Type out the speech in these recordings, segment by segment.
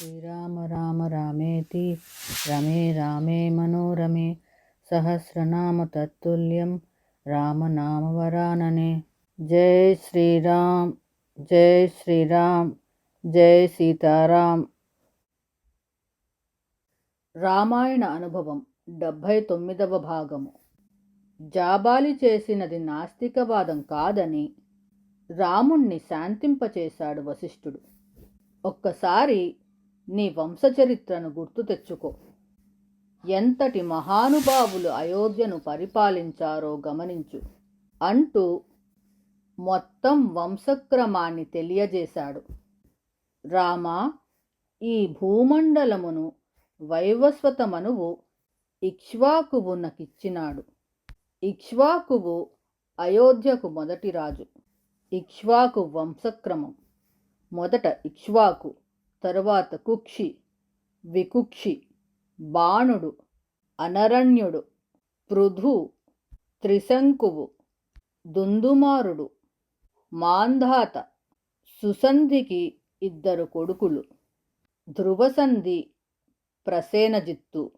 శ్రీరామ రామ రామేతి రమే రామే మనోరమే సహస్రనామ తత్తుల్యం రామనామవరాననే జై శ్రీరామ్ జై శ్రీరామ్ జై సీతారాం రామాయణ అనుభవం డెబ్భై తొమ్మిదవ భాగము. జాబాలి చేసినది నాస్తికవాదం కాదని రాముణ్ణి శాంతింపచేశాడు వశిష్ఠుడు. ఒక్కసారి నీ వంశచరిత్రను గుర్తు తెచ్చుకో. ఎంతటి మహానుభావులు అయోధ్యను పరిపాలించారో గమనించు. అంటూ మొత్తం వంశక్రమాన్ని తెలియజేశాడు. రామ ఈ భూమండలమును వైవస్వతమనువు ఇక్ష్వాకువు నకిచ్చినాడు. ఇక్ష్వాకువు అయోధ్యకు మొదటి రాజు. ఇక్ష్వాకు వంశక్రమం. మొదట ఇక్ష్వాకు. తరువాత కుక్షి వికుక్షి బాణుడు అనరణ్యుడు పృథు త్రిశంకువు దుందుమారుడు మాంధాత సుసంధికి ఇద్దరు కొడుకులు ధ్రువసంధి ప్రసేనజిత్తు.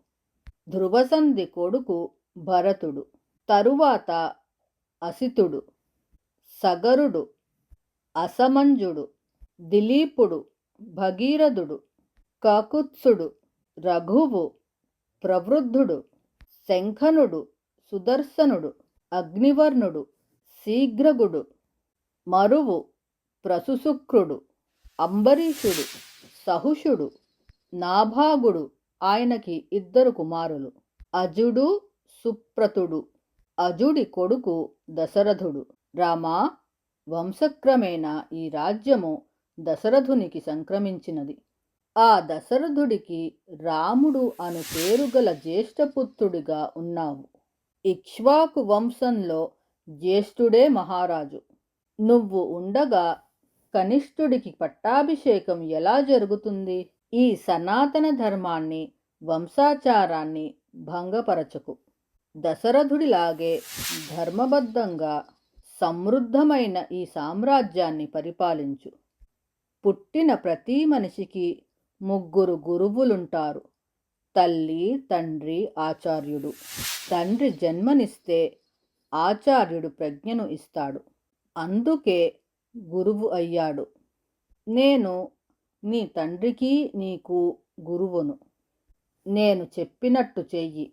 ధ్రువసంధి కొడుకు భరతుడు తరువాత అసితుడు సగరుడు అసమంజుడు దిలీపుడు భగీరథుడు కాకుత్సుడు రఘువు ప్రవృద్ధుడు శంఖనుడు సుదర్శనుడు అగ్నివర్ణుడు శీఘ్రగుడు మరువు ప్రసుశుక్రుడు అంబరీషుడు సహుషుడు నాభాగుడు ఆయనకి ఇద్దరు కుమారులు. అజుడు సుప్రతుడు అజుడి కొడుకు దశరథుడు. రామా వంశక్రమేణ ఈ రాజ్యము దశరథునికి సంక్రమించినది. ఆ దశరథుడికి రాముడు అను పేరుగల జ్యేష్ఠపుత్రుడిగా ఉన్నావు. ఇక్ష్వాకు వంశంలో జ్యేష్ఠుడే మహారాజు. నువ్వు ఉండగా కనిష్ఠుడికి పట్టాభిషేకం ఎలా జరుగుతుంది? ఈ సనాతన ధర్మాన్ని వంశాచారాన్ని భంగపరచకు. దశరథుడిలాగే ధర్మబద్ధంగా సమృద్ధమైన ఈ సామ్రాజ్యాన్ని పరిపాలించు. పుట్టిన ప్రతి మనిషికి ముగ్గురు గురువులుంటారు. తల్లి తండ్రి ఆచార్యుడు. తండ్రి జన్మనిస్తే ఆచార్యుడు ప్రజ్ఞను ఇస్తాడు. అందుకే గురువు అయ్యాడు. నేను నీ తండ్రికి నీకు గురువును. నేను చెప్పినట్టు చెయ్యి.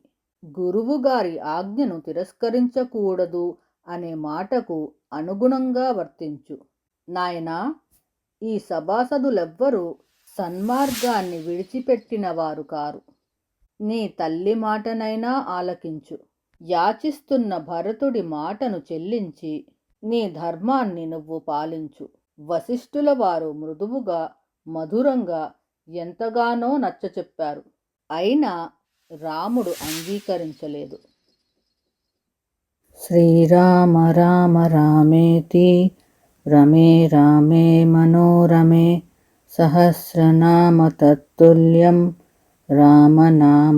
గురువుగారి ఆజ్ఞను తిరస్కరించకూడదు అనే మాటకు అనుగుణంగా వర్తించు. నాయనా ఈ సభాసదులెవ్వరూ సన్మార్గాన్ని విడిచిపెట్టిన వారు కారు. నీ తల్లి మాటనైనా ఆలకించు. యాచిస్తున్న భరతుడి మాటను చెల్లించి నీ ధర్మాన్ని నువ్వు పాలించు. వశిష్ఠుల వారు మృదువుగా మధురంగా ఎంతగానో నచ్చచెప్పారు. అయినా రాముడు అంగీకరించలేదు. శ్రీరామ రామ రామేతి రమే రామే మనోరమే సహస్రనామ తత్తుల్యం రామనామవరాననే